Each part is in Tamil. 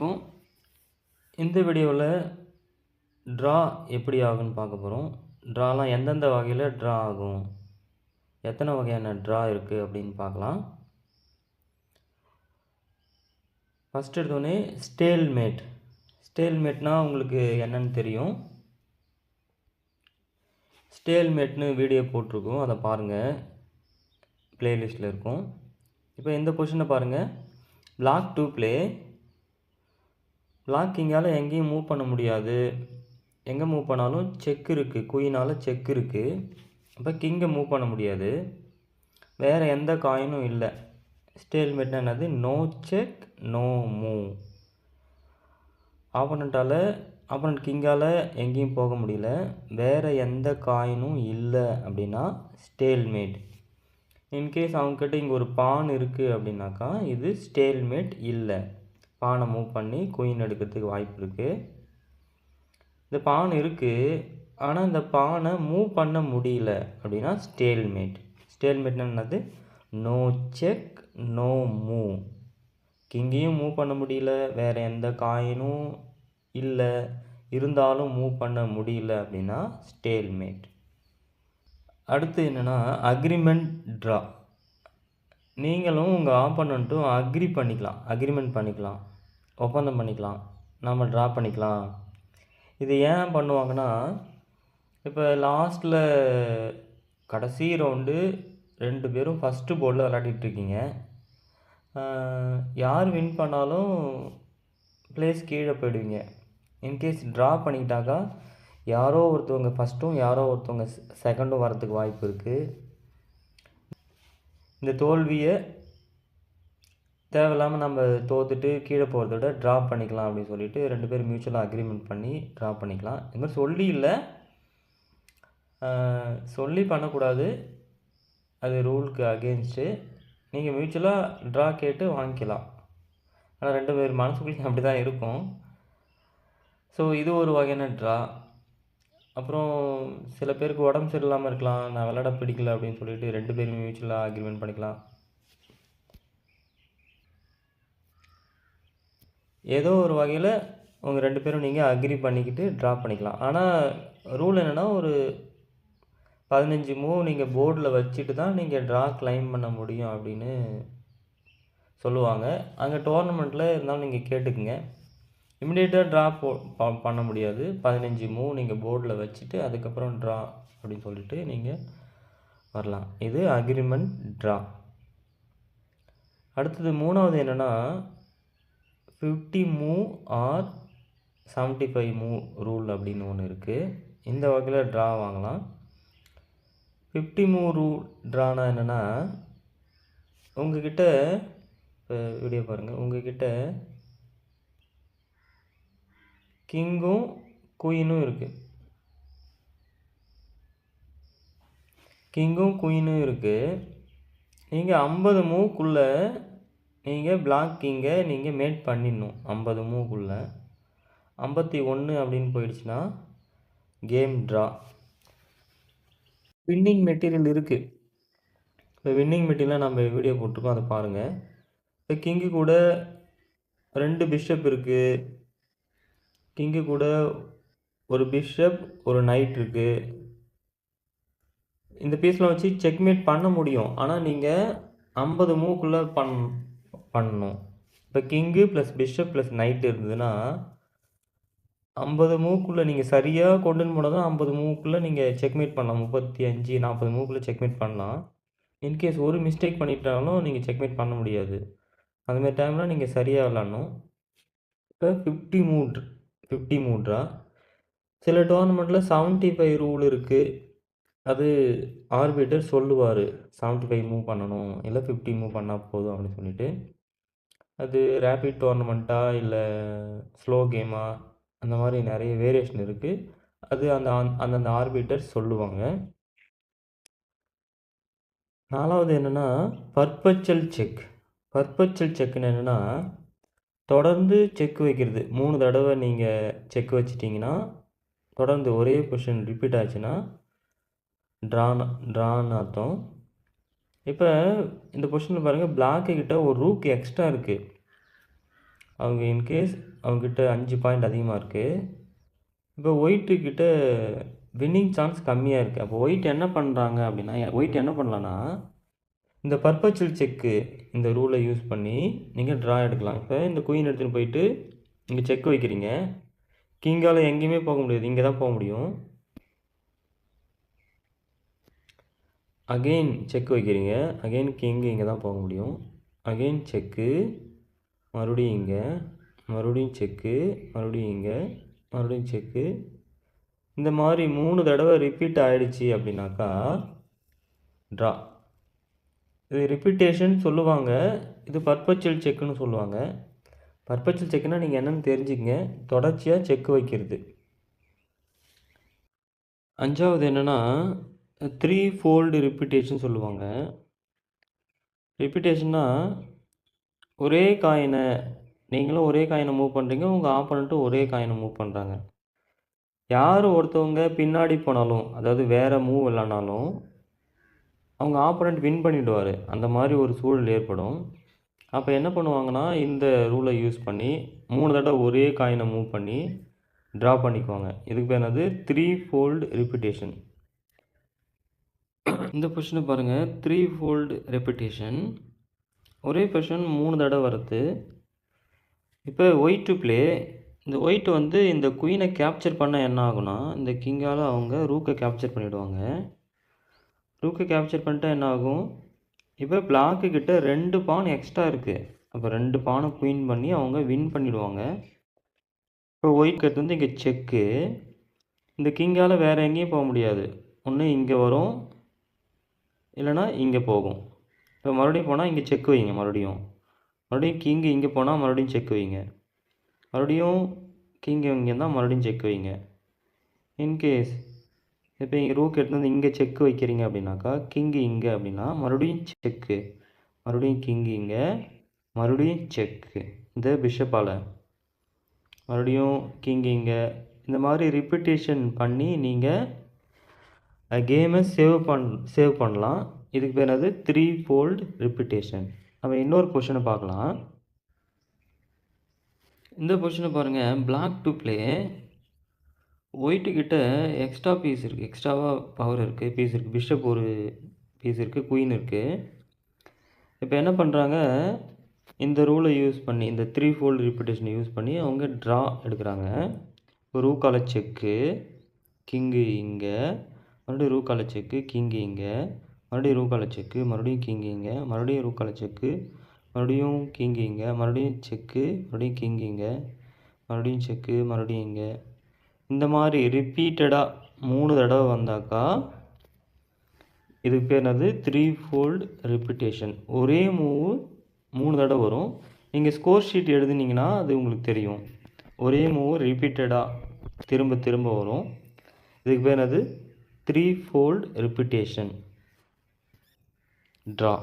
வணக்கம். இந்த வீடியோவில் ட்ரா எப்படி ஆகும்னு பார்க்க போகிறோம் ட்ராலாம் எந்தெந்த வகையில் ட்ரா ஆகும்? எத்தனை வகையான ட்ரா இருக்குது அப்படின்னு பார்க்கலாம். ஃபஸ்ட் எடுத்தோடனே ஸ்டேல்மேட் ஸ்டேல்மேட்னா உங்களுக்கு என்னன்னு தெரியும். ஸ்டேல்மேட்னு வீடியோ போட்டிருக்கோம். அதை பாருங்கள் ப்ளேலிஸ்ட்டில் இருக்கும். இப்போ இந்த பொசிஷனை பாருங்கள் பிளாக் டூ ப்ளே லாக்கிங்கால் எங்கேயும் மூவ் பண்ண முடியாது. எங்கே மூவ் பண்ணாலும் செக் இருக்குது குயினால் செக் இருக்குது அப்போ கிங்கை மூவ் பண்ண முடியாது. வேறு எந்த காயினும் இல்லை. ஸ்டேல்மேட்னா என்னது? நோ செக் நோ மூவ் ஆப்பனண்ட்டால் ஆப்பனண்ட் கிங்கால் எங்கேயும் போக முடியல. வேறு எந்த காயினும் இல்லை அப்படின்னா ஸ்டேல்மேட் இன்கேஸ் அவங்கக்கிட்ட இங்கே ஒரு பான் இருக்குது அப்படின்னாக்கா இது ஸ்டேல்மேட் இல்லை. பானை மூவ் பண்ணி குயின் எடுக்கிறதுக்கு வாய்ப்பு இருக்குது இந்த பான் இருக்குது ஆனால் இந்த பானை மூவ் பண்ண முடியல அப்படின்னா ஸ்டேல்மேட் ஸ்டேல்மேட்னா என்னது? நோ செக் நோ மூவ் கிங்கையும் மூவ் பண்ண முடியல. வேறு எந்த காயினும் இல்லை. இருந்தாலும் மூவ் பண்ண முடியல அப்படின்னா ஸ்டேல்மேட் அடுத்து என்னென்னா அக்ரிமெண்ட் ட்ரா நீங்களும் உங்கள் ஆப்பனண்ட்டும் அக்ரி பண்ணிக்கலாம். அக்ரிமெண்ட் பண்ணிக்கலாம். ஒப்பந்தம் பண்ணிக்கலாம். நம்ம ட்ரா பண்ணிக்கலாம். இது ஏன் பண்ணுவாங்கன்னா இப்போ லாஸ்ட்டில் கடைசி ரவுண்டு ரெண்டு பேரும் ஃபஸ்ட்டு போர்டில் விளையாடிட்டுருக்கீங்க யார் வின் பண்ணாலும் ப்ளேஸ் கீழே போயிடுவீங்க. இன்கேஸ் ட்ரா பண்ணிக்கிட்டாக்கா யாரோ ஒருத்தவங்க ஃபஸ்ட்டும் யாரோ ஒருத்தவங்க செகண்டும் வரத்துக்கு வாய்ப்பு இருக்குது இந்த தோல்வியை தேவையில்லாமல் நம்ம தோத்துட்டு கீழே போகிறத விட ட்ரா பண்ணிக்கலாம் அப்படின்னு சொல்லிட்டு ரெண்டு பேரும் மியூச்சுவலாக அக்ரிமெண்ட் பண்ணி ட்ரா பண்ணிக்கலாம். இது மாதிரி சொல்லி இல்லை. சொல்லி பண்ணக்கூடாது. அது ரூலுக்கு அகேன்ஸ்ட்டு நீங்கள் மியூச்சுவலாக ட்ரா கேட்டு வாங்கிக்கலாம். ஆனால் ரெண்டு பேர் மனசுக்குள்ளே அப்படி தான் இருக்கும். ஸோ இது ஒரு வகையான ட்ரா அப்புறம் சில பேருக்கு உடம்பு சரியில்லாமல் இருக்கலாம். நான் விளையாட பிடிக்கல அப்படின்னு சொல்லிட்டு ரெண்டு பேரும் மியூச்சுவலாக அக்ரிமெண்ட் பண்ணிக்கலாம். ஏதோ ஒரு வகையில் உங்கள் ரெண்டு பேரும் நீங்கள் அக்ரி பண்ணிக்கிட்டு ட்ரா பண்ணிக்கலாம். ஆனால் ரூல் என்னென்னா ஒரு பதினஞ்சு மூவ் நீங்கள் போர்டில் வச்சுட்டு தான் நீங்கள் ட்ரா கிளைம் பண்ண முடியும் அப்படின்னு சொல்லுவாங்க. அங்கே டோர்னமெண்ட்டில் இருந்தாலும் நீங்கள் கேட்டுக்குங்க. இமிடியேட்டாக ட்ரா போ பண்ண முடியாது. பதினஞ்சு மூவ் நீங்கள் போர்டில் வச்சுட்டு அதுக்கப்புறம் ட்ரா அப்படின்னு சொல்லிட்டு நீங்கள் வரலாம். இது அக்ரிமெண்ட் ட்ரா அடுத்தது மூணாவது என்னென்னா fifty move or seventy five move rule அப்படின்னு ஒன்று இருக்குது இந்த வகையில் ட்ரா வாங்கலாம். ஃபிஃப்டி மூவ் ரூல் ட்ரானா என்னென்னா உங்ககிட்ட இப்போ வீடியோ பாருங்கள் உங்ககிட்ட கிங்கும் குயினும் இருக்குது கிங்கும் குயினும் இருக்குது நீங்கள் ஐம்பது மூவுக்குள்ளே நீங்கள் பிளாக்கிங்கை நீங்கள் மேட் பண்ணிடணும். ஐம்பது மூவுக்குள்ளே ஐம்பத்தி ஒன்று அப்படின்னு போயிடுச்சுன்னா கேம் ட்ரா வின்னிங் மெட்டீரியல் இருக்குது இப்போ வின்னிங் மெட்டீரியலாக நம்ம வீடியோ போட்டிருக்கோம். அதை பாருங்கள் இப்போ கிங்கு கூட ரெண்டு பிஷப் இருக்குது கிங்கு கூட ஒரு பிஷப் ஒரு நைட் இருக்குது இந்த பீஸில் வச்சு செக்மேட் பண்ண முடியும். ஆனால் நீங்கள் ஐம்பது மூவுக்குள்ளே பண் பண்ணணும் இப்போ king plus bishop plus knight இருந்ததுன்னா ஐம்பது மூவுக்குள்ளே நீங்கள் சரியாக கொண்டுன்னு போனால் தான் ஐம்பது மூவுக்குள்ளே நீங்கள் செக்மேட் பண்ணலாம். முப்பத்தி அஞ்சு நாற்பது மூவுக்குள்ளே செக்மேட் பண்ணலாம் இன்கேஸ் ஒரு மிஸ்டேக் பண்ணிட்டாலும் நீங்கள் செக்மேட் பண்ண முடியாது. அதுமாரி டைமில் நீங்கள் சரியாக விளாட்ணும் இப்போ ஃபிஃப்டி மூட் ஃபிஃப்டி மூட்ரா சில டோர்னமெண்ட்டில் செவன்ட்டி ஃபைவ் ரூல் இருக்குது அது ஆர்பிட்டர் சொல்லுவார் செவன்ட்டி ஃபைவ் மூவ் பண்ணணும். இல்லை ஃபிஃப்டி மூவ் பண்ணால் போதும் அப்படின்னு சொல்லிட்டு. அது ரேபிட் டோர்னமெண்ட்டா இல்லை ஸ்லோ கேமா அந்த மாதிரி நிறைய வேரியேஷன் இருக்குது அது அந்த அந்தந்த ஆர்பிட்டர் சொல்லுவாங்க. நாலாவது என்னென்னா பர்பச்சல் செக் பர்பச்சல் செக்குன்னு என்னென்னா தொடர்ந்து செக் வைக்கிறது. மூணு தடவை நீங்கள் செக் வச்சிட்டிங்கன்னா தொடர்ந்து ஒரே கொஷின் ரிப்பீட் ஆச்சுன்னா ட்ரான் ட்ரான்னு அர்த்தம். இப்போ இந்த பொசிஷனில் பாருங்கள் பிளாக்கு கிட்ட ஒரு ரூக் எக்ஸ்ட்ரா இருக்குது அவங்க இன்கேஸ் அவங்கக்கிட்ட அஞ்சு பாயிண்ட் அதிகமாக இருக்குது இப்போ ஒயிட்டுக்கிட்ட வின்னிங் சான்ஸ் கம்மியாக இருக்குது அப்போ ஒயிட் என்ன பண்ணுறாங்க அப்படின்னா ஒயிட் என்ன பண்ணலான்னா இந்த பர்பச்சுவல் செக்கு இந்த ரூலை யூஸ் பண்ணி நீங்கள் ட்ரா எடுக்கலாம். இப்போ இந்த குயின் எடுத்துகிட்டு போயிட்டு இங்கே செக் வைக்கிறீங்க. கிங்கால் எங்கேயுமே போக முடியாது. இங்கே தான் போக முடியும். அகெயின் செக் வைக்கிறீங்க. அகெயின் கிங்கு இங்கே தான் போக முடியும். அகெயின் செக்கு மறுபடியும் இங்கே. மறுபடியும் செக்கு மறுபடியும் இங்கே. மறுபடியும் செக்கு இந்த மாதிரி மூணு தடவை ரிப்பீட் ஆகிடுச்சி அப்படின்னாக்கா ட்ரா இது ரிப்பீட்டேஷன் சொல்லுவாங்க. இது பர்பச்சுவல் செக்குன்னு சொல்லுவாங்க. பர்பச்சுவல் செக்குன்னா நீங்கள் என்னென்னு தெரிஞ்சுக்கங்க. தொடர்ச்சியாக செக் வைக்கிறது. அஞ்சாவது என்னென்னா த்ரீ ஃபோல்டு ரிப்பீட்டேஷன் சொல்லுவாங்க. ரிப்பீட்டேஷன்னா ஒரே காயினை நீங்களும் ஒரே காயினை மூவ் பண்ணுறீங்க உங்கள் ஆப்போனண்ட்டும் ஒரே காயினை மூவ் பண்ணுறாங்க யார் ஒருத்தவங்க பின்னாடி போனாலும் அதாவது வேறு மூவ் இல்லைனாலும் அவங்க ஆப்போனண்ட் வின் பண்ணிவிடுவார் அந்த மாதிரி ஒரு சூழல் ஏற்படும். அப்போ என்ன பண்ணுவாங்கன்னா இந்த ரூலை யூஸ் பண்ணி மூணு தடவை ஒரே காயினை மூவ் பண்ணி ட்ரா பண்ணிக்குவாங்க. இதுக்கு பேர் என்னது? த்ரீ ஃபோல்டு ரிப்பிட்டேஷன் இந்த கொஷினை பாருங்கள் த்ரீ ஃபோல்டு ரெப்பிட்டேஷன் ஒரே கொஷின் மூணு தடவை வருது இப்போ ஒயிட் டு ப்ளே இந்த ஒயிட் வந்து இந்த குயினை கேப்சர் பண்ண என்ன ஆகும்னா இந்த கிங்கால் அவங்க ரூக்கை கேப்சர் பண்ணிவிடுவாங்க ரூக்கை கேப்சர் பண்ணிட்டா என்ன ஆகும்? இப்போ பிளாக்கு கிட்ட ரெண்டு பான் எக்ஸ்ட்ரா இருக்குது அப்போ ரெண்டு பானை குயின் பண்ணி அவங்க வின் பண்ணிவிடுவாங்க இப்போ ஒயிட் கட்டு வந்து இங்கே செக்கு இந்த கிங்கால் வேறு எங்கேயும் போக முடியாது. ஒன்று இங்கே வரும் இல்லைனா இங்கே போகும். இப்போ மறுபடியும் போனால் இங்கே செக் வைங்க மறுபடியும். மறுபடியும் கிங்கு இங்கே போனால் மறுபடியும் செக் வைங்க. மறுபடியும் கிங்கு இங்கே இருந்தால் மறுபடியும் செக் வைங்க. இன்கேஸ் இப்போ இங்கே ரூக் எடுத்து வந்து இங்கே செக் வைக்கிறீங்க அப்படின்னாக்கா கிங்கு இங்கே அப்படின்னா மறுபடியும் செக்கு மறுபடியும் கிங்கு இங்கே மறுபடியும் செக்கு இந்த பிஷப்பால் மறுபடியும் கிங்கு இங்கே. இந்த மாதிரி ரிப்பிட்டேஷன் பண்ணி நீங்கள் கேமை சேவ் பண் சேவ் பண்ணலாம். இதுக்கு பேர் என்னது? த்ரீ ஃபோல்டு ரிப்பிட்டேஷன் நம்ம இன்னொரு கொஷனை பார்க்கலாம். இந்த பொசிஷனை பாருங்கள் பிளாக் டு ப்ளே ஒயிட்டுக்கிட்ட எக்ஸ்ட்ரா பீஸ் இருக்குது எக்ஸ்ட்ராவாக பவர் இருக்குது பீஸ் இருக்குது பிஷப் ஒரு பீஸ் இருக்குது குயின் இருக்குது இப்போ என்ன பண்ணுறாங்க இந்த ரூலை யூஸ் பண்ணி இந்த த்ரீ ஃபோல்டு ரிப்பிட்டேஷனை யூஸ் பண்ணி அவங்க ட்ரா எடுக்கிறாங்க. இப்போ ரூக்கால செக்கு கிங்கு இங்கே. மறுபடியும் ரூக்கால செக்கு கிங் இங்கே மறுபடியும் கால செக்கு மறுபடியும் கிங்கு இங்கே மறுபடியும் கால செக்கு மறுபடியும் கிங்கு இங்கே மறுபடியும் செக்கு மறுபடியும் கிங்கு இங்கே மறுபடியும் செக்கு மறுபடியும் இங்கே. இந்த மாதிரி ரிப்பீட்டடாக மூணு தடவை வந்தாக்கா இதுக்கு பேர் என்னது? த்ரீ ஃபோல்டு ரிப்பிட்டேஷன் ஒரே மூவ் மூணு தடவை வரும். நீங்கள் ஸ்கோர் ஷீட் எழுதுனீங்கன்னா அது உங்களுக்கு தெரியும். ஒரே மூவ் ரிப்பீட்டடாக திரும்ப திரும்ப வரும். இதுக்கு பேர் என்னது? த்ரீ ஃபோல்ட் ரிப்பிட்டேஷன் ட்ரா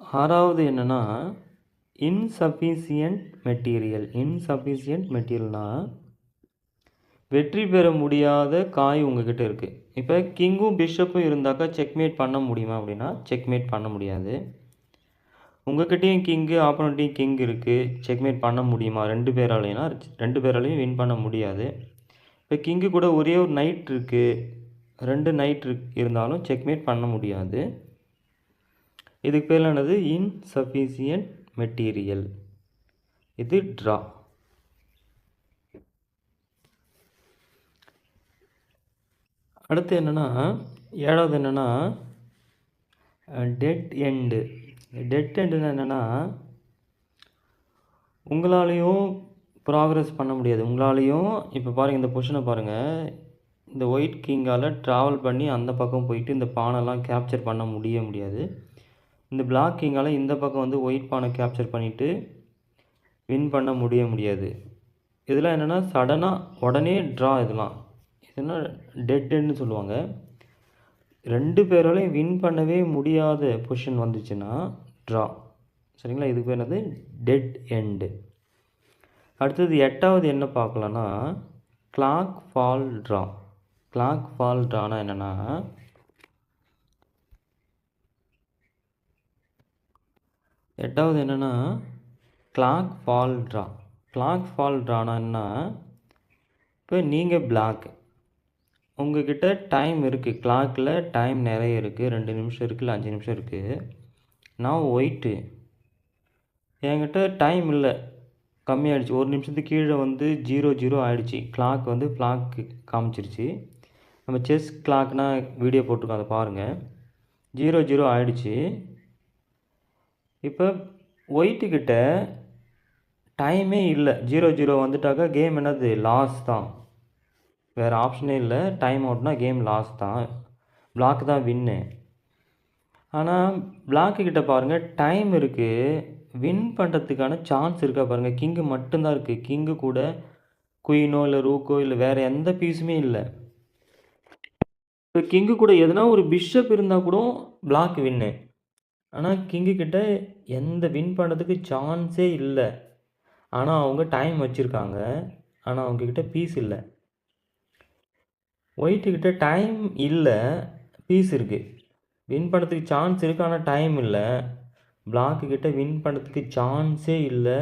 ஆறாவது என்னென்னா இன்சஃபிஷியன்ட் மெட்டீரியல் இன்சஃபிஷியன்ட் மெட்டீரியல்னால் வெற்றி பெற முடியாத காய் உங்ககிட்ட இருக்குது இப்போ கிங்கும் பிஷப்பும் இருந்தாக்கா செக்மேட் பண்ண முடியுமா அப்படின்னா செக்மேட் பண்ண முடியாது. உங்ககிட்டயும் கிங்கு ஆப்போனண்ட்டையும் கிங் இருக்குது செக்மேட் பண்ண முடியுமா? ரெண்டு பேராலையும்னா ரெண்டு பேராலையும் வின் பண்ண முடியாது. இப்போ கிங்கு கூட ஒரே ஒரு நைட் இருக்குது ரெண்டு நைட் இருந்தாலும் செக்மேட் பண்ண முடியாது. இதுக்கு பேர் என்னது? இன்சஃபிஷியன்ட் மெட்டீரியல் இது ட்ரா அடுத்து என்னென்னா ஏழாவது என்னென்னா டெட் எண்டு டெட் எண்டுன்னு என்னென்னா உங்களாலேயும் ப்ராக்ரஸ் பண்ண முடியாது. உங்களாலேயும் இப்போ பாருங்கள் இந்த பொஷனை பாருங்கள் இந்த ஒயிட் கிங்கால் ட்ராவல் பண்ணி அந்த பக்கம் போயிட்டு இந்த பானைலாம் கேப்சர் பண்ண முடிய முடியாது. இந்த பிளாக் கிங்கால் இந்த பக்கம் வந்து ஒயிட் பானை கேப்சர் பண்ணிவிட்டு வின் பண்ண முடிய முடியாது. இதெல்லாம் என்னென்னா சடனாக உடனே ட்ரா இதெல்லாம். இதெல்லாம் டெட்டுன்னு சொல்லுவாங்க. ரெண்டு பேராலையும் வின் பண்ணவே முடியாத பொசிஷன் வந்துச்சுன்னா ட்ரா சரிங்களா? இதுக்கு பேர் என்னது? டெட் எண்டு அடுத்தது எட்டாவது என்ன பார்க்கலான்னா clock fall draw clock fall ட்ரானா என்னென்னா எட்டாவது என்னென்னா clock fall draw clock fall ட்ரானா இப்போ நீங்கள் பிளாக் உங்ககிட்ட டைம் இருக்குது கிளாக்கில் டைம் நிறைய இருக்குது ரெண்டு நிமிஷம் இருக்குது இல்லை அஞ்சு நிமிஷம் இருக்குது நான் ஒயிட்டு என்கிட்ட டைம் இல்லை. கம்மியாயிடுச்சு. ஒரு நிமிஷத்துக்கு கீழே வந்து ஜீரோ ஜீரோ ஆகிடுச்சி கிளாக் வந்து ஃப்ளாக்கு காமிச்சிருச்சு. நம்ம செஸ் கிளாக்னால் வீடியோ போட்டிருக்கோம். அதை பாருங்கள் ஜீரோ ஜீரோ ஆகிடுச்சி இப்போ ஒயிட்டுக்கிட்ட டைமே இல்லை. ஜீரோ ஜீரோ வந்துட்டாக்கா கேம் என்னது? லாஸ் தான். வேறு ஆப்ஷனே இல்லை. டைம் அவுட்னா கேம் லாஸ் தான். பிளாக் தான் வின்னு ஆனால் பிளாக்கு கிட்ட பாருங்கள் டைம் இருக்குது வின் பண்ணுறதுக்கான சான்ஸ் இருக்கா பாருங்கள் கிங்கு மட்டும்தான் இருக்குது கிங்கு கூட குயினோ இல்லை ரூக்கோ இல்லை வேறு எந்த பீஸுமே இல்லை. இப்போ கிங்கு கூட எதனா ஒரு பிஷப் இருந்தால் கூட பிளாக் வின்னு ஆனால் கிங்கு கிட்ட எந்த வின் பண்ணுறதுக்கு சான்ஸே இல்லை. ஆனால் அவங்க டைம் வச்சுருக்காங்க. ஆனால் அவங்கக்கிட்ட பீஸ் இல்லை. ஒயிட்டுக்கிட்ட டைம் இல்லை. பீஸ் இருக்குது வின் பண்ணுறதுக்கு சான்ஸ் இருக்குது ஆனால் டைம் இல்லை. பிளாக்கு கிட்டே வின் பண்ணுறதுக்கு சான்ஸே இல்லை.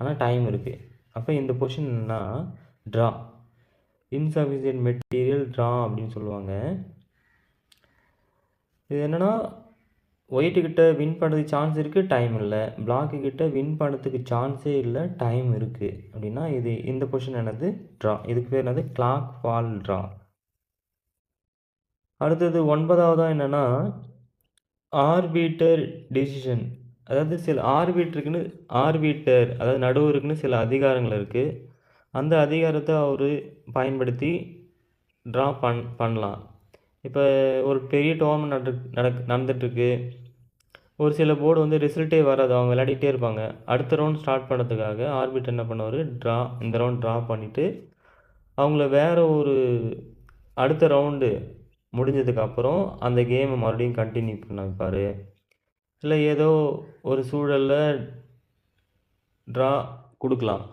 ஆனால் டைம் இருக்குது அப்போ இந்த பொசிஷன் என்ன ட்ரா இன்சஃபிஷியன்ட் மெட்டீரியல் ட்ரா அப்படின்னு சொல்லுவாங்க. இது என்னென்னா ஒயிட்டுக்கிட்ட வின் பண்ணுறதுக்கு சான்ஸ் இருக்குது டைம் இல்லை. பிளாக்கு கிட்டே வின் பண்ணுறதுக்கு சான்ஸே இல்லை டைம் இருக்குது அப்படின்னா இது இந்த பொசிஷன் என்னது? ட்ரா இதுக்கு பேர் என்னது? கிளாக் ஃபால் ட்ரா அடுத்தது ஒன்பதாவதாக என்னென்னா ஆர்பிட்டர் டெசிஷன் அதாவது சில ஆர்பிட்டருக்குன்னு ஆர்பிட்டர் அதாவது நடுவருக்குன்னு சில அதிகாரங்கள் இருக்குது அந்த அதிகாரத்தை அவர் பயன்படுத்தி ட்ரா பண் பண்ணலாம். இப்போ ஒரு பெரிய டோர்னமெண்ட் நட நடக் நடந்துகிட்ருக்கு ஒரு சில போர்டு வந்து ரிசல்ட்டே வராது. அவங்க விளையாடிட்டே இருப்பாங்க. அடுத்த ரவுண்ட் ஸ்டார்ட் பண்ணுறதுக்காக ஆர்பிட்டர் என்ன பண்ணுவார்? ட்ரா இந்த ரவுண்ட் ட்ரா பண்ணிவிட்டு அவங்கள வேறு ஒரு அடுத்த ரவுண்டு முடிஞ்சதுக்கப்புறம் அந்த கேமை மறுபடியும் கண்டினியூ பண்ண வைப்பார் இல்லை ஏதோ ஒரு சூழலில் ட்ரா கொடுக்கலாம்.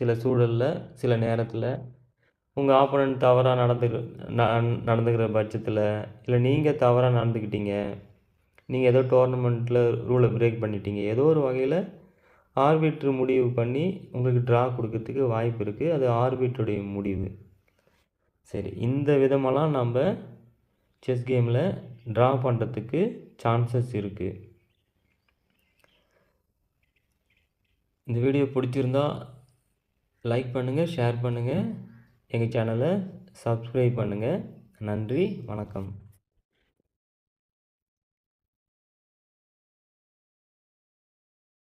சில சூழலில் சில நேரத்தில். உங்கள் ஆப்போனன்ட் தவறாக நடந்து நடந்துக்கிற பட்சத்தில் இல்லை நீங்கள் தவறாக நடந்துக்கிட்டீங்க. நீங்கள் ஏதோ டோர்னமெண்ட்டில் ரூலை பிரேக் பண்ணிட்டீங்க. ஏதோ ஒரு வகையில் ஆர்பிட்ரு முடிவு பண்ணி உங்களுக்கு ட்ரா கொடுக்கறதுக்கு வாய்ப்பு இருக்குது அது ஆர்பிட்ருடைய முடிவு. சரி இந்த விதமெல்லாம் நம்ம செஸ் கேமில் ட்ரா பண்ணுறதுக்கு சான்சஸ் இருக்குது இந்த வீடியோ பிடிச்சிருந்தா லைக் பண்ணுங்கள் ஷேர் பண்ணுங்கள் எங்கள் சேனலை சப்ஸ்கிரைப் பண்ணுங்கள் நன்றி வணக்கம்.